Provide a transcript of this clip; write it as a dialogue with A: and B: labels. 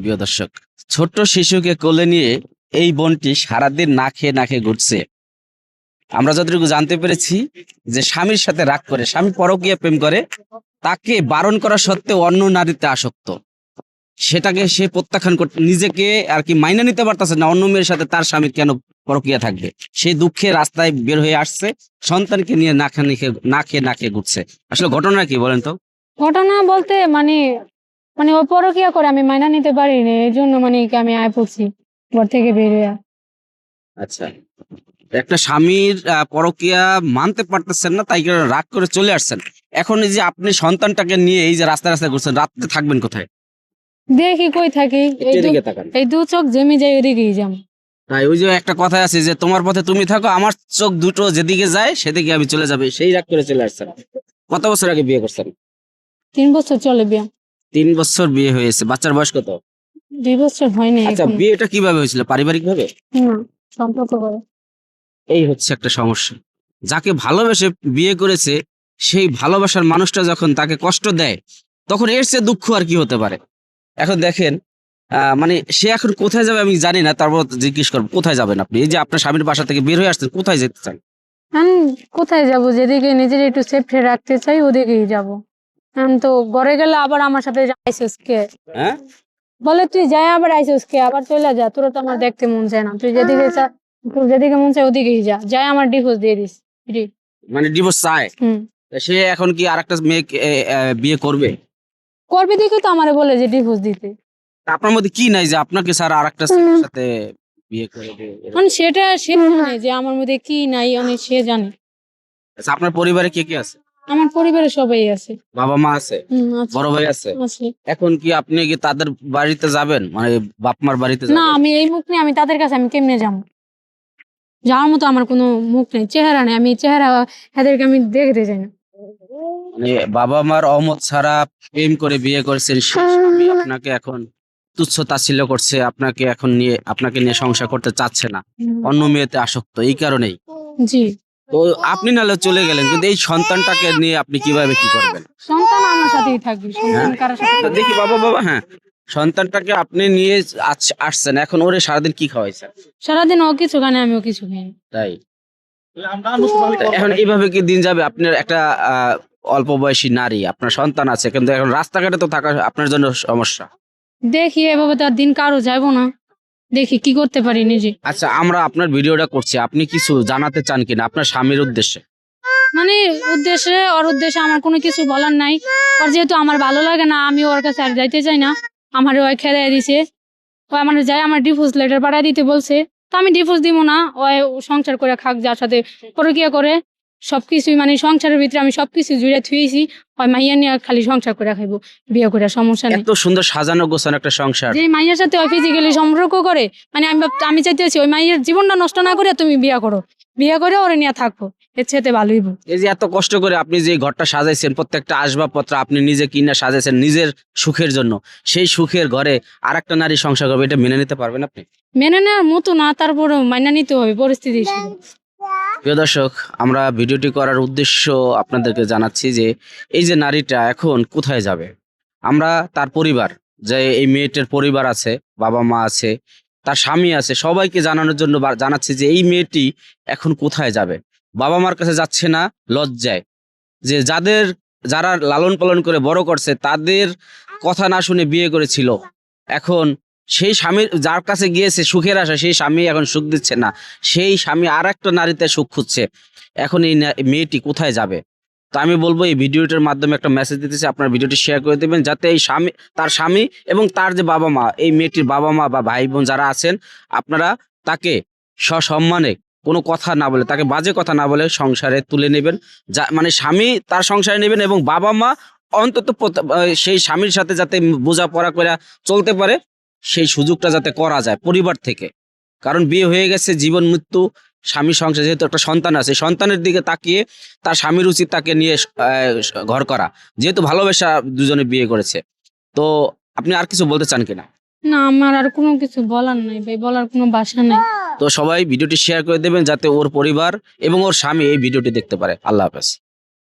A: প্রিয় দর্শক, ছোট্ট শিশুকে কোলে নিয়ে এই বোনটি সারাদিন না খেয়ে না খেয়ে ঘুরছে। আমরা যতটুকু জানতে পেরেছি যে স্বামীর সাথে রাগ করে, স্বামী পরকীয়া প্রেম করে, তাকে বারণ করা সত্ত্বেও অন্য নারীতে আসক্ত। সেটাকে সে প্রত্যাখ্যান করতে নিজেকে আর কি মাইনা নিতে পারতেছে না, অন্য মেয়ের সাথে তার স্বামী কেন পরকীয়া থাকবে? সে দুঃখে রাস্তায় বের হয়ে আসছে, সন্তানকে নিয়ে না খেয়ে, না খেয়ে- না খেয়ে ঘুরছে। আসলে ঘটনা কি বলেন তো?
B: ঘটনা বলতে মানে মানে ও পরকিয়া করে আমি মাইনা নিতে পারিনি এই জন্য মানে কি আমি আয় পড়ছি ঘর থেকে বেরিয়ে
A: আচ্ছা। একটা স্বামীর আহ, পরকীয়া মানতে পারতেছেন না তাই রাগ করে চলে আসছেন। এখন এই যে আপনি সন্তানটাকে নিয়ে এই যে রাস্তায় রাস্তায় ঘুরছেন রাত্রে থাকবেন কোথায়?
B: দেখি কই থাকি এই দু-
A: এদিকে তাকান।
B: এই দু চোখ জেমে যাই ওদিকেই যাম।
A: তাই ওই যে একটা কথা আছে যে তোমার পথে তুমি থাকো আমার চোখ দুটো যেদিকে যায় সেদিকে আমি চলে যাবে। সেই রাগ করে চলে আসছেন। কত বছর আগে বিয়ে করছেন?
B: তিন বছর চলে বিয়া।
A: তিন বছর বিয়ে হয়েছে। বাচ্চার বয়স কত?
B: দুই বছর হয়নি
A: আচ্ছা বিয়েটা কীভাবে হয়েছিল? পারিবারিক ভাবে
B: সম্পর্ক করে।
A: এই হচ্ছে একটা সমস্যা। যাকে ভালোবেসে বিয়ে করেছে সেই ভালোবাসার মানুষটা যখন তাকে কষ্ট দেয় তখন এর চেয়ে দুঃখ আর কি হতে পারে? এখন দেখেন আহ, মানে সে এখন কোথায় যাবে আমি জানি না তারপর জিজ্ঞেস করব কোথায় যাবেন আপনি? এই যে আপনার স্বামীর বাসা থেকে বের হয়ে আসছেন কোথায় যেতে চান?
B: কোথায় যাব? যেদিকে নিজের একটু সেফটি রাখতে চাই ওদিকেই যাব। তো ঘরে গেলে আবার আমার সাথে আইসিস কে?
A: হ্যাঁ?
B: বলে তুই যাই আবার আইসিস কে? আবার চলে যা তোর তো আমার দেখতে মন চায় না। তুই যেদিকে চা তোর যেদিকে মন চায় ওদিকেই যা। যাই আমার ডিভোর্স দিয়ে দিস
A: মানে ডিভোর্স চায়?
B: হুম।
A: সে এখন কি আরেকটা এ, বিয়ে করবে?
B: করবে দেখি তো আমারে বলে যে ডিভোর্স দিতে।
A: আপনার মধ্যে কি নাই যে আপনাকে স্যার আরেকটা ছেলের সাথে বিয়ে করবে
B: মানে সেটা সে জানে যে আমার মধ্যে কি নাই অনেক সে জানে।
A: আচ্ছা, আপনার পরিবারে কে কে আছে?
B: আমার পরিবারে সবাই আছে।
A: বাবা মা আছে
B: হুম, আছে,
A: বড় ভাই আছে।
B: আছে।
A: এখন কি আপনি কি তাদের বাড়িতে যাবেন? মানে বাপ মার বাড়িতে
B: না
A: যাবেন?
B: আমি এই মুখ নিয়ে আমি তাদের কাছে আমি কেমনে যাব? যাওয়ার মতো আমার কোনো মুখ নেই চেহারা নেই। আমি চেহারা এদেরকে আমি দেখতে চাই না।
A: মানে বাবা মার অমত ছাড়া প্রেম করে বিয়ে করেছেন স্বামী আপনাকে এখন তুচ্ছ তাচ্ছিল্য করছে আপনাকে এখন নিয়ে আপনাকে নিয়ে সংসার করতে চাচ্ছে না। অন্য মেয়েতে আসক্ত এই কারণেই।
B: জি।
A: তো আপনি নাহলে চলে গেলেন কিন্তু এই সন্তানটাকে নিয়ে আপনি কীভাবে কি করবেন?
B: সন্তান আমার সাথেই থাকবে সন্তান
A: হ্যাঁ?
B: কারোর সাথে
A: দেখি বাবা বাবা হ্যাঁ। সন্তানটাকে আপনি নিয়ে আস- আসছেন এখন ওরে সারাদিন কি খাওয়াইছেন?
B: সারাদিন ও কিছু খানে আমিও কিছু খাই
A: তাই? তা এখন এইভাবে কি দিন যাবে? আপনার একটা আহ, অল্প বয়সী নারী আপনার সন্তান আছে কিন্তু এখন রাস্তাঘাটে তো থাকা আপনার জন্য সমস্যা।
B: দেখি এভাবে তো আর দিন কারও যাব না। দেখি কি করতে পারি নিজে।
A: আচ্ছা আমরা আপনার ভিডিওটা করছি। আপনি কিছু জানাতে চান কিনা আপনার স্বামীর উদ্দেশ্যে?
B: মানে উদ্দেশ্যে ওর উদ্দেশ্যে আমার কোনো কিছু বলার নাই। ওর যেহেতু আমার ভালো লাগে না আমি ওর কাছে আর যাইতে চাই না। আমার ওই খেদাই দিছে। ও আমার যাই আমার ডিভোর্স লেটার পাঠাই দিতে বলছে। তো আমি ডিভোর্স দিব না। ও সংসার করে খাক যার সাথে পরকিয়া করে। সবকিছুই মানে সংসারের ভিতরে আমি সবকিছু জুড়ে থুয়েছি হয় মাইয়া নিয়ে খালি সংসার করে খাইবো বিয়ে করে সমস্যা নেই
A: এত সুন্দর সাজানো গোছানো একটা সংসার
B: যে মাইয়ার সাথে ওই ফিজিক্যালি সম্পর্ক করে মানে আমি ভাব- আমি চাইতেছি ওই মাইয়ের জীবনটা নষ্ট না করে তুমি বিয়ে করো বিয়ে করে ওরে নিয়ে থাকব এর সাথে ভালোই বউ।
A: এই যে এত কষ্ট করে আপনি যে ঘরটা সাজাইছেন প্রত্যেকটা আসবাবপত্র আপনি নিজে কিনা সাজাইছেন নিজের সুখের জন্য সেই সুখের ঘরে আর একটা নারী সংসার করবে এটা মেনে নিতে পারবেন আপনি
B: মেনে নেওয়ার মতো না তারপরে মাইনা নিতে হবে পরিস্থিতি হিসেবে।
A: প্রিয় দর্শক, আমরা ভিডিওটি করার উদ্দেশ্য আপনাদেরকে জানাচ্ছি যে এই যে নারীটা এখন কোথায় যাবে? আমরা তার পরিবার, যে এই মেয়েটার পরিবার আছে, বাবা মা আছে, তার স্বামী আছে, সবাইকে জানানোর জন্য জানাচ্ছি যে এই মেয়েটি এখন কোথায় যাবে? বাবা মার কাছে যাচ্ছে না, লজ্জায়। যে যাদের, যারা লালন পালন করে বড় করছে, তাদের কথা না শুনে বিয়ে করেছিল। এখন সেই স্বামীর, যার কাছে গিয়েছে সুখের আশা সেই স্বামী এখন সুখ দিচ্ছে না। সেই স্বামী আর একটা নারীতে সুখ খুঁজছে। এখন এই মেয়েটি কোথায় যাবে? তো আমি বলব, এই ভিডিওটার মাধ্যমে একটা মেসেজ দিতেছি আপনার ভিডিওটি শেয়ার করে দেবেন, যাতে এই স্বামী, তার স্বামী এবং তার যে বাবা মা, এই মেয়েটির বাবা মা বা ভাই বোন যারা আছেন, আপনারা তাকে সসম্মানে কোনো কথা না বলে, তাকে বাজে কথা না বলে সংসারে তুলে নেবেন। যা মানে স্বামী তার সংসারে নেবেন এবং বাবা মা অন্তত সেই স্বামীর সাথে যাতে বোঝাপড়া করে চলতে পারে সেই সুযোগটা যাতে করা যায় পরিবার থেকে। কারণ বিয়ে হয়ে গেছে জীবন মৃত্যু স্বামী সংসার যেহেতু একটা সন্তান আছে সন্তানের দিকে তাকিয়ে তার স্বামীর উচিত তাকে নিয়ে ঘর করা। যেহেতু ভালোবাসা দুজনে বিয়ে করেছে। তো আপনি আর কিছু বলতে চান কিনা?
B: না আমার আর কোনো কিছু বলার নাই ভাই বলার কোনো বাসা নাই।
A: তো সবাই ভিডিওটি শেয়ার করে দেবেন যাতে ওর পরিবার এবং ওর স্বামী এই ভিডিওটি দেখতে পারে। আল্লাহ হাফেজ।